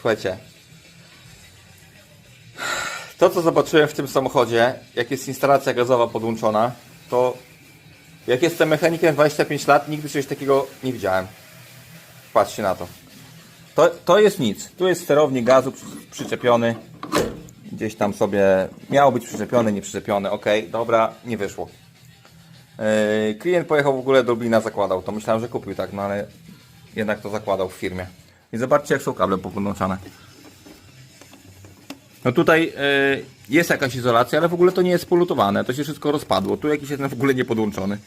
Słuchajcie. To, co zobaczyłem w tym samochodzie, jak jest instalacja gazowa podłączona, to jak jestem mechanikiem 25 lat, nigdy czegoś takiego nie widziałem. Patrzcie na to. To, to jest nic. Tu jest sterownik gazu przy- przyczepiony. Gdzieś tam sobie miało być przyczepiony, nie przyczepiony. Ok, dobra, nie wyszło. Yy, klient pojechał w ogóle do Lublina, zakładał to. Myślałem, że kupił tak, no ale jednak to zakładał w firmie. I zobaczcie, jak są kable podłączane. No tutaj yy, jest jakaś izolacja, ale w ogóle to nie jest polutowane. To się wszystko rozpadło. Tu jakiś jeden w ogóle nie podłączony.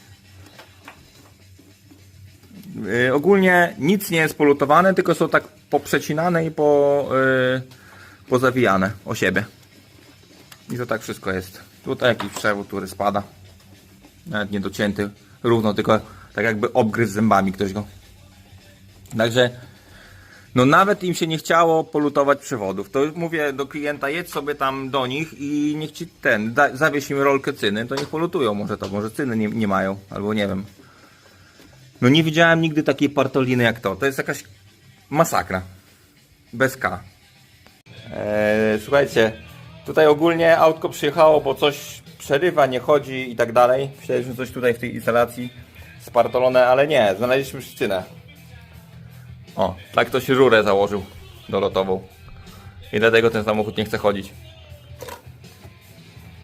Yy, ogólnie nic nie jest polutowane, tylko są tak poprzecinane i po, yy, pozawijane o siebie. I to tak wszystko jest. Tutaj jakiś przewód, który spada. Nawet nie docięty równo, tylko tak jakby obgryzł zębami ktoś go. Także no nawet im się nie chciało polutować przewodów. To mówię do klienta, jedź sobie tam do nich i niech ci ten, da, zawieź im rolkę cyny, to niech polutują może to, może cyny nie, nie mają, albo nie wiem. No nie widziałem nigdy takiej partoliny jak to. To jest jakaś masakra. Bez K. Eee, słuchajcie, tutaj ogólnie autko przyjechało, bo coś przerywa, nie chodzi i tak dalej. Myśleliśmy coś tutaj w tej instalacji spartolone, ale nie, znaleźliśmy przyczynę. O, tak to się rurę założył dolotową. I dlatego ten samochód nie chce chodzić.